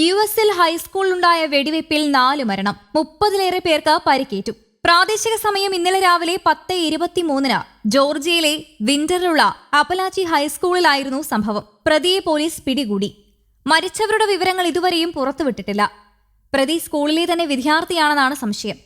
U എസിൽ ഹൈസ്കൂളിലുണ്ടായ വെടിവയ്പിൽ നാല് മരണം. മുപ്പതിലേറെ പേർക്ക് പരിക്കേറ്റു. പ്രാദേശിക സമയം ഇന്നലെ രാവിലെ പത്ത് ഇരുപത്തിമൂന്നിന് ജോർജിയയിലെ വിന്ററിലുള്ള അപ്പലാച്ചി ഹൈസ്കൂളിലായിരുന്നു സംഭവം. പ്രതിയെ പോലീസ് പിടികൂടി. മരിച്ചവരുടെ വിവരങ്ങൾ ഇതുവരെയും പുറത്തുവിട്ടിട്ടില്ല. പ്രതി സ്കൂളിലെ തന്നെ വിദ്യാർത്ഥിയാണെന്നാണ് സംശയം.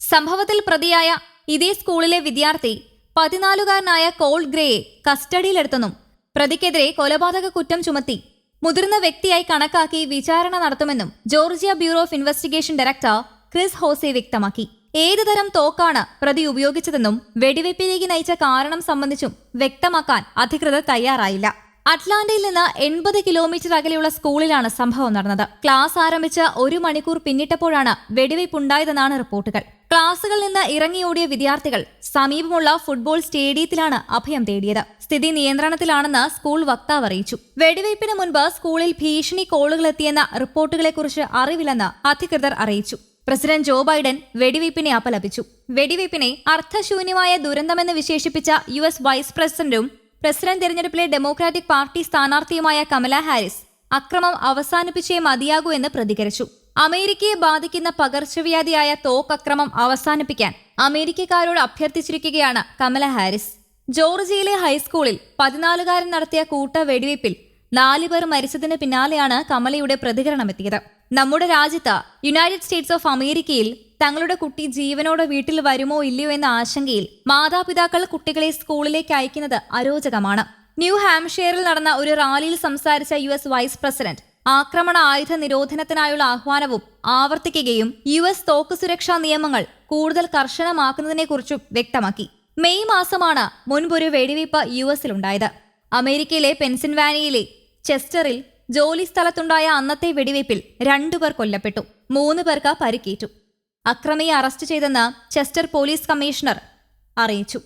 സംഭവത്തിൽ പ്രതിയായ ഇതേ സ്കൂളിലെ വിദ്യാർത്ഥി പതിനാലുകാരനായ കോൾഡ് ഗ്രേയെ കസ്റ്റഡിയിലെടുത്തെന്നും പ്രതിക്കെതിരെ കൊലപാതക കുറ്റം ചുമത്തി മുതിർന്ന വ്യക്തിയായി കണക്കാക്കി വിചാരണ നടത്തുമെന്നും Georgia Bureau of Investigation director Chris Hosey വ്യക്തമാക്കി. ഏതു തരം തോക്കാണ് പ്രതി ഉപയോഗിച്ചതെന്നും വെടിവെപ്പിലേക്ക് നയിച്ച കാരണം സംബന്ധിച്ചും വ്യക്തമാക്കാൻ അധികൃതർ തയ്യാറായില്ല. അറ്റ്ലാന്റയിൽ നിന്ന് എൺപത് കിലോമീറ്റർ അകലെയുള്ള സ്കൂളിലാണ് സംഭവം നടന്നത്. ക്ലാസ് ആരംഭിച്ച് ഒരു മണിക്കൂർ പിന്നിട്ടപ്പോഴാണ് വെടിവയ്പുണ്ടായതെന്നാണ് റിപ്പോർട്ടുകൾ. ക്ലാസുകളിൽ നിന്ന് ഇറങ്ങിയോടിയ വിദ്യാർത്ഥികൾ സമീപമുള്ള ഫുട്ബോൾ സ്റ്റേഡിയത്തിലാണ് അഭയം തേടിയത്. സ്ഥിതി നിയന്ത്രണത്തിലാണെന്ന് സ്കൂൾ വക്താവ് അറിയിച്ചു. വെടിവയ്പ്പിന് മുൻപ് സ്കൂളിൽ ഭീഷണി കോളുകൾ എത്തിയെന്ന റിപ്പോർട്ടുകളെക്കുറിച്ച് അറിവില്ലെന്ന് അധികൃതർ അറിയിച്ചു. പ്രസിഡന്റ് ജോ ബൈഡൻ വെടിവയ്പ്പിനെ അപലപിച്ചു. വെടിവയ്പ്പിനെ അർത്ഥശൂന്യമായ ദുരന്തമെന്ന് വിശേഷിപ്പിച്ച യു എസ് വൈസ് പ്രസിഡന്റും പ്രസിഡന്റ് തെരഞ്ഞെടുപ്പിലെ ഡെമോക്രാറ്റിക് പാർട്ടി സ്ഥാനാർത്ഥിയുമായ കമല ഹാരിസ് അക്രമം അവസാനിപ്പിച്ചേ മതിയാകൂ എന്ന് പ്രതികരിച്ചു. അമേരിക്കയെ ബാധിക്കുന്ന പകർച്ചവ്യാധിയായ തോക്കക്രമം അവസാനിപ്പിക്കാൻ അമേരിക്കക്കാരോട് അഭ്യർത്ഥിച്ചിരിക്കുകയാണ് കമല ഹാരിസ്. ജോർജിയയിലെ ഹൈസ്കൂളിൽ പതിനാലുകാരൻ നടത്തിയ കൂട്ട വെടിവയ്പിൽ നാലുപേർ മരിച്ചതിന് പിന്നാലെയാണ് കമലയുടെ പ്രതികരണമെത്തിയത്. നമ്മുടെ രാജ്യത്ത് യുണൈറ്റഡ് സ്റ്റേറ്റ്സ് ഓഫ് അമേരിക്കയിൽ തങ്ങളുടെ കുട്ടി ജീവനോടെ വീട്ടിൽ വരുമോ ഇല്ലയോ എന്ന ആശങ്കയിൽ മാതാപിതാക്കൾ കുട്ടികളെ സ്കൂളിലേക്ക് അയക്കുന്നത് അരോചകമാണ്. ന്യൂ ഹാംഷെയറിൽ നടന്ന ഒരു റാലിയിൽ സംസാരിച്ച യു വൈസ് പ്രസിഡന്റ് ആക്രമണ ആയുധ നിരോധനത്തിനായുള്ള ആഹ്വാനവും ആവർത്തിക്കുകയും യു എസ് തോക്ക് സുരക്ഷാ നിയമങ്ങൾ കൂടുതൽ കർശനമാക്കുന്നതിനെക്കുറിച്ചും വ്യക്തമാക്കി. മെയ് മാസമാണ് മുൻപൊരു വെടിവയ്പ് യു എസിലുണ്ടായത്. അമേരിക്കയിലെ പെൻസിൻവാനിയയിലെ ചെസ്റ്ററിൽ ജോലി സ്ഥലത്തുണ്ടായ അന്നത്തെ വെടിവയ്പിൽ രണ്ടുപേർ കൊല്ലപ്പെട്ടു. മൂന്ന് പേർക്ക് പരിക്കേറ്റു. അക്രമിയെ അറസ്റ്റ് ചെയ്തെന്ന് ചെസ്റ്റർ പോലീസ് കമ്മീഷണർ അറിയിച്ചു.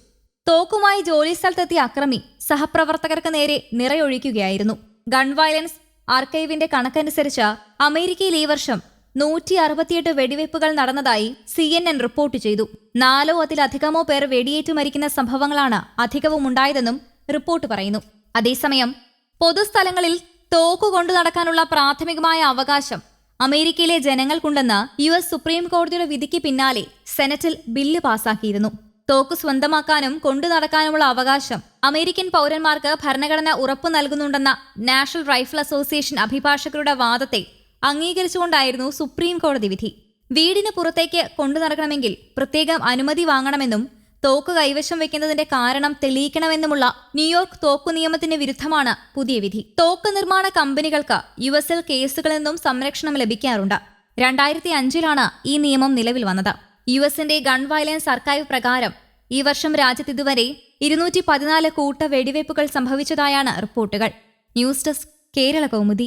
തോക്കുമായി ജോലി സ്ഥലത്തെത്തിയ അക്രമി സഹപ്രവർത്തകർക്ക് നേരെ നിറയൊഴിക്കുകയായിരുന്നു. ഗൺ വയലൻസ് ആർക്കൈവിന്റെ കണക്കനുസരിച്ച് അമേരിക്കയിൽ ഈ വർഷം നൂറ്റി അറുപത്തിയെട്ട് വെടിവയ്പ്പുകൾ നടന്നതായി സി എൻ എൻ റിപ്പോർട്ട് ചെയ്തു. നാലോ അതിലധികമോ പേർ വെടിയേറ്റു മരിക്കുന്ന സംഭവങ്ങളാണ് അധികവും ഉണ്ടായതെന്നും റിപ്പോർട്ട് പറയുന്നു. അതേസമയം പൊതുസ്ഥലങ്ങളിൽ തോക്കു കൊണ്ടു നടക്കാനുള്ള പ്രാഥമികമായ അവകാശം അമേരിക്കയിലെ ജനങ്ങൾക്കുണ്ടെന്ന് യു എസ് സുപ്രീം കോടതിയുടെ വിധിക്ക് പിന്നാലെ സെനറ്റിൽ ബില്ല് പാസാക്കിയിരുന്നു. തോക്ക് സ്വന്തമാക്കാനും കൊണ്ടു നടക്കാനുമുള്ള അവകാശം അമേരിക്കൻ പൗരന്മാർക്ക് ഭരണഘടന ഉറപ്പു നൽകുന്നുണ്ടെന്ന നാഷണൽ റൈഫിൾ അസോസിയേഷൻ അഭിഭാഷകരുടെ വാദത്തെ അംഗീകരിച്ചുകൊണ്ടായിരുന്നു സുപ്രീം കോടതി വിധി. വീടിന് പുറത്തേക്ക് കൊണ്ടു നടക്കണമെങ്കിൽ പ്രത്യേകം അനുമതി വാങ്ങണമെന്നും തോക്ക് കൈവശം വെക്കുന്നതിന്റെ കാരണം തെളിയിക്കണമെന്നുമുള്ള ന്യൂയോർക്ക് തോക്കു നിയമത്തിന് വിരുദ്ധമാണ് പുതിയ വിധി. തോക്ക് നിർമ്മാണ കമ്പനികൾക്ക് യു എസിൽ കേസുകളിൽ നിന്നും സംരക്ഷണം ലഭിക്കാറുണ്ട്. രണ്ടായിരത്തി അഞ്ചിലാണ് ഈ നിയമം നിലവിൽ വന്നത്. യു എസിന്റെ ഗൺ വയലൻസ് അർക്കൈവ് പ്രകാരം ഈ വർഷം രാജ്യത്ത് ഇതുവരെ ഇരുന്നൂറ്റി പതിനാല് കൂട്ട വെടിവയ്പ്പുകൾ സംഭവിച്ചതായാണ് റിപ്പോർട്ടുകൾ. News desk Kerala Kaumudi.